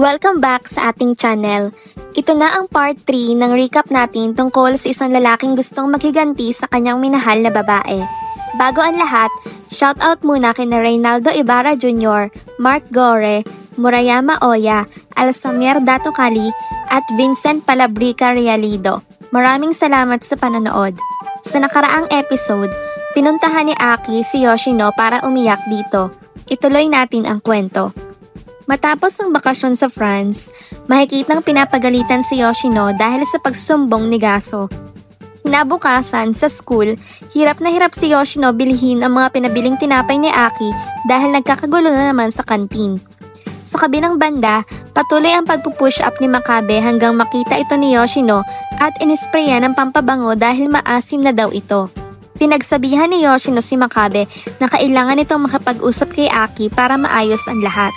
Welcome back sa ating channel. Ito na ang part 3 ng recap natin tungkol sa isang lalaking gustong maghiganti sa kanyang minahal na babae. Bago ang lahat, shoutout muna kina Reynaldo Ibarra Jr., Mark Gore, Murayama Oya, Alsamier Dato Kali, at Vincent Palabrica Realido. Maraming salamat sa panonood. Sa nakaraang episode, pinuntahan ni Aki si Yoshino para umiyak dito. Ituloy natin ang kwento. Matapos ang bakasyon sa France, makikitang pinapagalitan si Yoshino dahil sa pagsumbong ni Gaso. Kinabukasan, sa school, hirap na hirap si Yoshino bilhin ang mga pinabiling tinapay ni Aki dahil nagkakagulo na naman sa kantin. Sa kabilang banda, patuloy ang pagpupush up ni Makabe hanggang makita ito ni Yoshino at inisprayan ng pampabango dahil maasim na daw ito. Pinagsabihan ni Yoshino si Makabe na kailangan itong makapag-usap kay Aki para maayos ang lahat.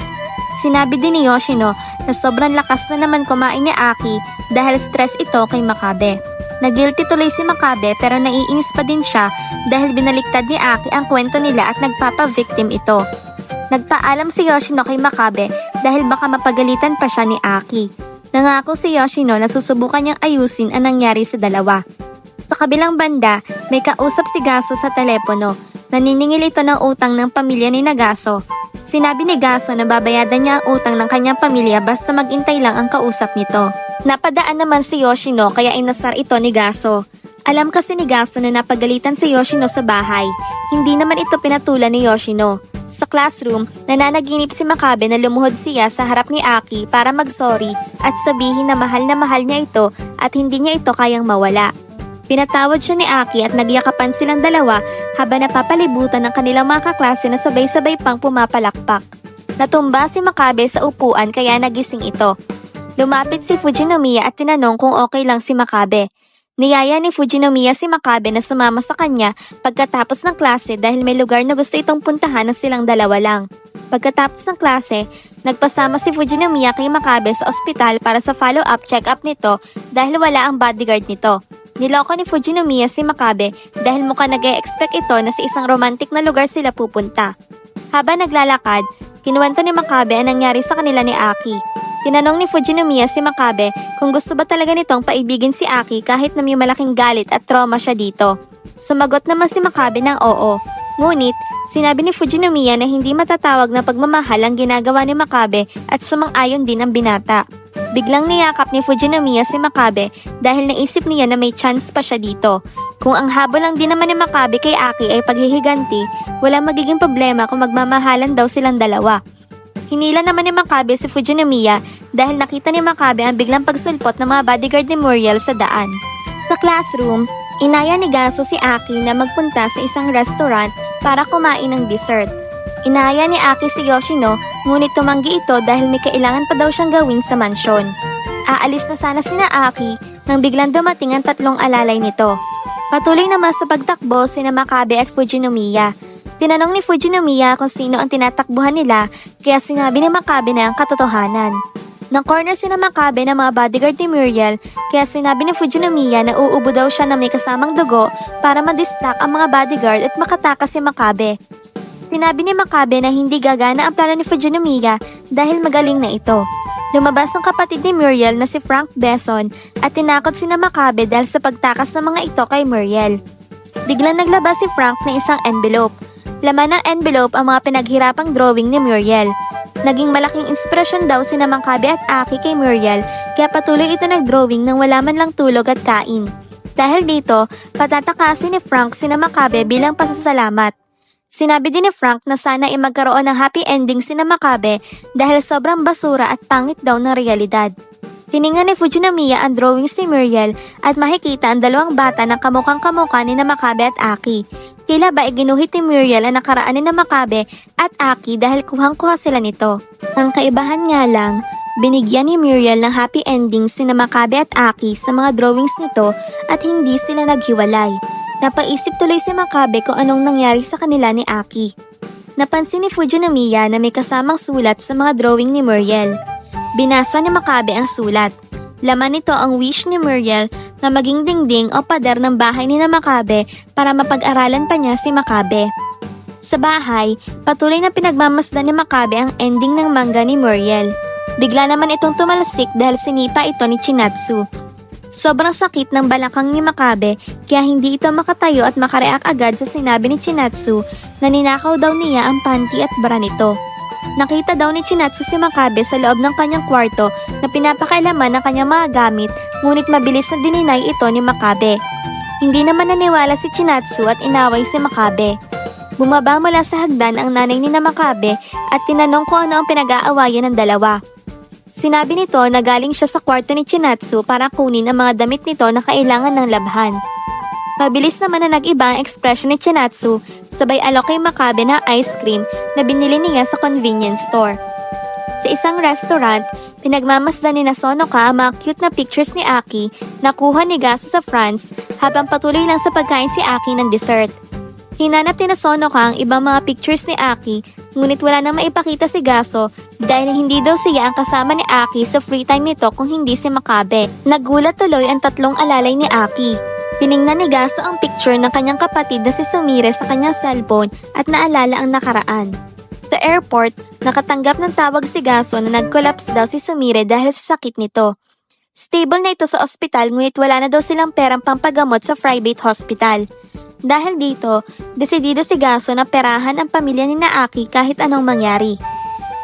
Sinabi din ni Yoshino na sobrang lakas na naman kumain ni Aki dahil stress ito kay Makabe. Nagilty tuloy si Makabe pero naiinis pa din siya dahil binaliktad ni Aki ang kwento nila at nagpapa-victim ito. Nagpaalam si Yoshino kay Makabe dahil baka mapagalitan pa siya ni Aki. Nangako si Yoshino na susubukan niyang ayusin ang nangyari sa dalawa. Sa kabilang banda, may kausap si Gaso sa telepono. Naniningil ito ng utang ng pamilya ni Nagaso. Sinabi ni Gaso na babayadan niya ang utang ng kanyang pamilya basta magintay lang ang kausap nito. Napadaan naman si Yoshino kaya inasar ito ni Gaso. Alam kasi ni Gaso na napagalitan si Yoshino sa bahay. Hindi naman ito pinatulan ni Yoshino. Sa classroom, nananaginip si Makabe na lumuhod siya sa harap ni Aki para mag-sorry at sabihin na mahal na mahal niya ito at hindi niya ito kayang mawala. Pinatawad siya ni Aki at nagyakapan silang dalawa habang napapalibutan ng kanilang mga kaklase na sabay-sabay pang pumapalakpak. Natumba si Makabe sa upuan kaya nagising ito. Lumapit si Fujinomiya at tinanong kung okay lang si Makabe. Niyaya ni Fujinomiya si Makabe na sumama sa kanya pagkatapos ng klase dahil may lugar na gusto itong puntahan ng silang dalawa lang. Pagkatapos ng klase, nagpasama si Fujinomiya kay Makabe sa ospital para sa follow-up check-up nito dahil wala ang bodyguard nito. Niloko ni Fujinomiya si Makabe dahil mukha nag expect ito na sa isang romantic na lugar sila pupunta. Habang naglalakad, kinuwento ni Makabe ang nangyari sa kanila ni Aki. Tinanong ni Fujinomiya si Makabe kung gusto ba talaga nitong paibigin si Aki kahit na may malaking galit at trauma siya dito. Sumagot naman si Makabe ng oo. Ngunit, sinabi ni Fujinomiya na hindi matatawag na pagmamahal ang ginagawa ni Makabe at sumang-ayon din ang binata. Biglang niyakap ni Fujinomiya si Makabe dahil naisip niya na may chance pa siya dito. Kung ang habol lang din naman ni Makabe kay Aki ay paghihiganti, wala magiging problema kung magmamahalan daw silang dalawa. Hinila naman ni Makabe si Fujinomiya dahil nakita ni Makabe ang biglang pagsulpot ng mga bodyguard ni Muriel sa daan. Sa classroom, inaya ni Gaso si Aki na magpunta sa isang restaurant para kumain ng dessert. Inaya ni Aki si Yoshino ngunit tumanggi ito dahil may kailangan pa daw siyang gawin sa mansyon. Aalis na sana sina Aki nang biglang dumating ang tatlong alalay nito. Patuloy naman sa pagtakbo sina Makabe at Fujinomiya. Tinanong ni Fujinomiya kung sino ang tinatakbuhan nila kaya sinabi ni Makabe na ang katotohanan. Nang corner sina Makabe ng mga bodyguard ni Muriel kaya sinabi ni Fujinomiya na uubo daw siya na may kasamang dugo para madistract ang mga bodyguard at makatakas si Makabe. Sinabi ni Makabe na hindi gagana ang plano ni Fujinomiya dahil magaling na ito. Lumabas ang kapatid ni Muriel na si Frank Besson at tinakot si na Makabe dahil sa pagtakas ng mga ito kay Muriel. Biglang naglabas si Frank ng isang envelope. Laman ng envelope ang mga pinaghirapang drawing ni Muriel. Naging malaking inspirasyon daw si Makabe at Aki kay Muriel kaya patuloy ito nag-drawing nang wala man lang tulog at kain. Dahil dito, patatakasin ni Frank si Makabe bilang pasasalamat. Sinabi din ni Frank na sana ay magkaroon ng happy ending si Makabe dahil sobrang basura at pangit daw ng realidad. Tiningnan ni Fujinomiya ang drawings ni Muriel at makikita ang dalawang bata na kamukhang kamukha ni Makabe at Aki. Tila ba iginuhit ni Muriel ang nakaraan ni Makabe at Aki dahil kuhang-kuha sila nito. Ang kaibahan nga lang, binigyan ni Muriel ng happy ending si Makabe at Aki sa mga drawings nito at hindi sila naghiwalay. Napaisip tuloy si Makabe kung anong nangyari sa kanila ni Aki. Napansin ni Fujinomiya na may kasamang sulat sa mga drawing ni Muriel. Binasa ni Makabe ang sulat. Laman nito ang wish ni Muriel na maging dingding o pader ng bahay ni na Makabe para mapag-aralan pa niya si Makabe. Sa bahay, patuloy na pinagmamasdan ni Makabe ang ending ng manga ni Muriel. Bigla naman itong tumalsik dahil sinipa ito ni Chinatsu. Sobrang sakit ng balakang ni Makabe kaya hindi ito makatayo at makareact agad sa sinabi ni Chinatsu na ninakaw daw niya ang panty at bra nito. Nakita daw ni Chinatsu si Makabe sa loob ng kanyang kwarto na pinapakailaman ng kanyang mga gamit ngunit mabilis na dininay ito ni Makabe. Hindi naman naniwala si Chinatsu at inaway si Makabe. Bumaba mula sa hagdan ang nanay ni Makabe at tinanong kung ano ang pinag-aawayan ng dalawa. Sinabi nito na galing siya sa kwarto ni Chinatsu para kunin ang mga damit nito na kailangan ng labhan. Mabilis naman na nag-iba ang ekspresyon ni Chinatsu sabay alok kay Makabe na ice cream na binili niya sa convenience store. Sa isang restaurant, pinagmamasdan ni na Sonoka ang mga cute na pictures ni Aki na kuha ni Gaso sa France habang patuloy lang sa pagkain si Aki ng dessert. Hinanap ni na Sonoka ang ibang mga pictures ni Aki ngunit wala nang maipakita si Gaso dahil hindi daw siya ang kasama ni Aki sa free time nito kung hindi si Makabe. Nagulat tuloy ang tatlong alalay ni Aki. Tiningnan ni Gaso ang picture ng kanyang kapatid na si Sumire sa kanyang cellphone at naalala ang nakaraan. Sa airport, nakatanggap ng tawag si Gaso na nag-collapse daw si Sumire dahil sa sakit nito. Stable na ito sa ospital ngunit wala na daw silang perang pampagamot sa private hospital. Dahil dito, desidido si Gaso na perahan ang pamilya ni Naaki kahit anong mangyari.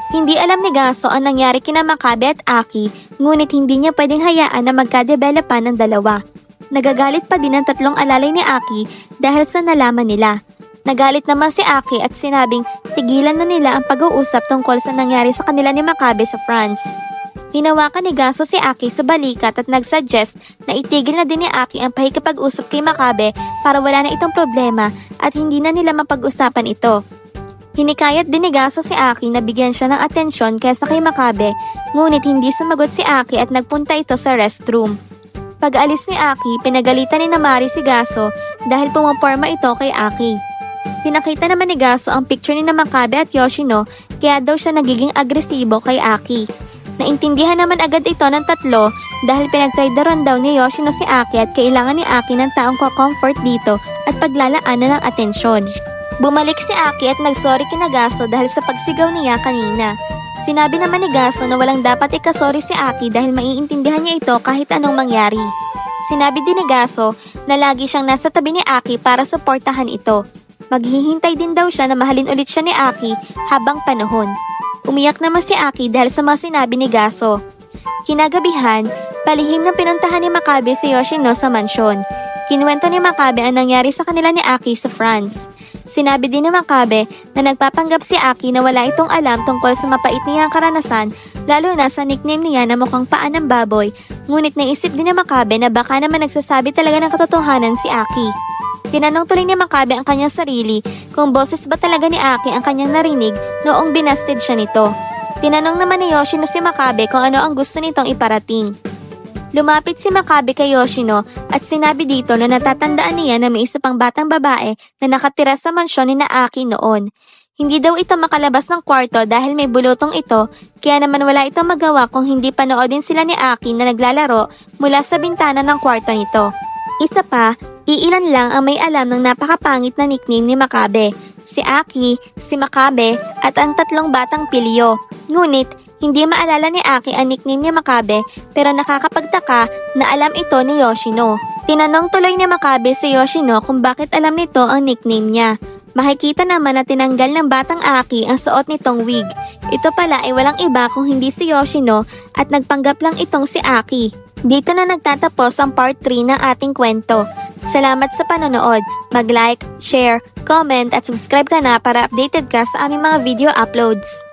Hindi alam ni Gaso ang nangyari kina Makabe at Aki, ngunit hindi niya pwedeng hayaan na magka-developan ng dalawa. Nagagalit pa din ang tatlong alalay ni Aki dahil sa nalaman nila. Nagalit naman si Aki at sinabing tigilan na nila ang pag-uusap tungkol sa nangyari sa kanila ni Makabe sa France. Hinawakan ni Gaso si Aki sa balikat at nagsuggest na itigil na din ni Aki ang pahikipag-usap kay Makabe para wala na itong problema at hindi na nila mapag-usapan ito. Hinikayat din ni Gaso si Aki na bigyan siya ng atensyon kaysa kay Makabe, ngunit hindi sumagot si Aki at nagpunta ito sa restroom. Pag-alis ni Aki, pinagalitan ni Namari si Gaso dahil pumaporma ito kay Aki. Pinakita naman ni Gaso ang picture ni Namakabe at Yoshino kaya daw siya nagiging agresibo kay Aki. Naintindihan naman agad ito ng tatlo dahil pinagtraydaron daw ni Yoshino si Aki at kailangan ni Aki ng taong ko-comfort dito at paglalaanan ng atensyon. Bumalik si Aki at nagsorry kina Gaso dahil sa pagsigaw niya kanina. Sinabi naman ni Gaso na walang dapat ikasorry si Aki dahil maiintindihan niya ito kahit anong mangyari. Sinabi din ni Gaso na lagi siyang nasa tabi ni Aki para suportahan ito. Maghihintay din daw siya na mahalin ulit siya ni Aki habang panahon. Umiyak naman si Aki dahil sa mga sinabi ni Gaso. Kinagabihan, palihim na pinuntahan ni Makabe si Yoshino sa mansyon. Kinuwento ni Makabe ang nangyari sa kanila ni Aki sa France. Sinabi din ni Makabe na nagpapanggap si Aki na wala itong alam tungkol sa mapait niyang karanasan lalo na sa nickname niya na mukhang paan ng baboy ngunit naisip din ni Makabe na baka naman nagsasabi talaga ng katotohanan si Aki. Tinanong tuloy ni Makabe ang kanyang sarili kung boses ba talaga ni Aki ang kanyang narinig noong binasted siya nito. Tinanong naman ni Yoshino si Makabe kung ano ang gusto nitong iparating. Lumapit si Makabe kay Yoshino at sinabi dito na natatandaan niya na may isa pang batang babae na nakatira sa mansyon ni Naaki noon. Hindi daw ito makalabas ng kwarto dahil may bulutong ito, kaya naman wala itong magawa kung hindi panoodin sila ni Aki na naglalaro mula sa bintana ng kwarto nito. Isa pa, iilan lang ang may alam ng napakapangit na nickname ni Makabe, si Aki, si Makabe at ang tatlong batang pilyo. Ngunit, hindi maalala ni Aki ang nickname ni Makabe pero nakakapagtaka na alam ito ni Yoshino. Tinanong tuloy ni Makabe si Yoshino kung bakit alam nito ang nickname niya. Makikita naman na tinanggal ng batang Aki ang suot nitong wig. Ito pala ay walang iba kung hindi si Yoshino at nagpanggap lang itong si Aki. Dito na nagtatapos ang part 3 ng ating kwento. Salamat sa panonood. Mag-like, share, comment at subscribe ka na para updated ka sa aming mga video uploads.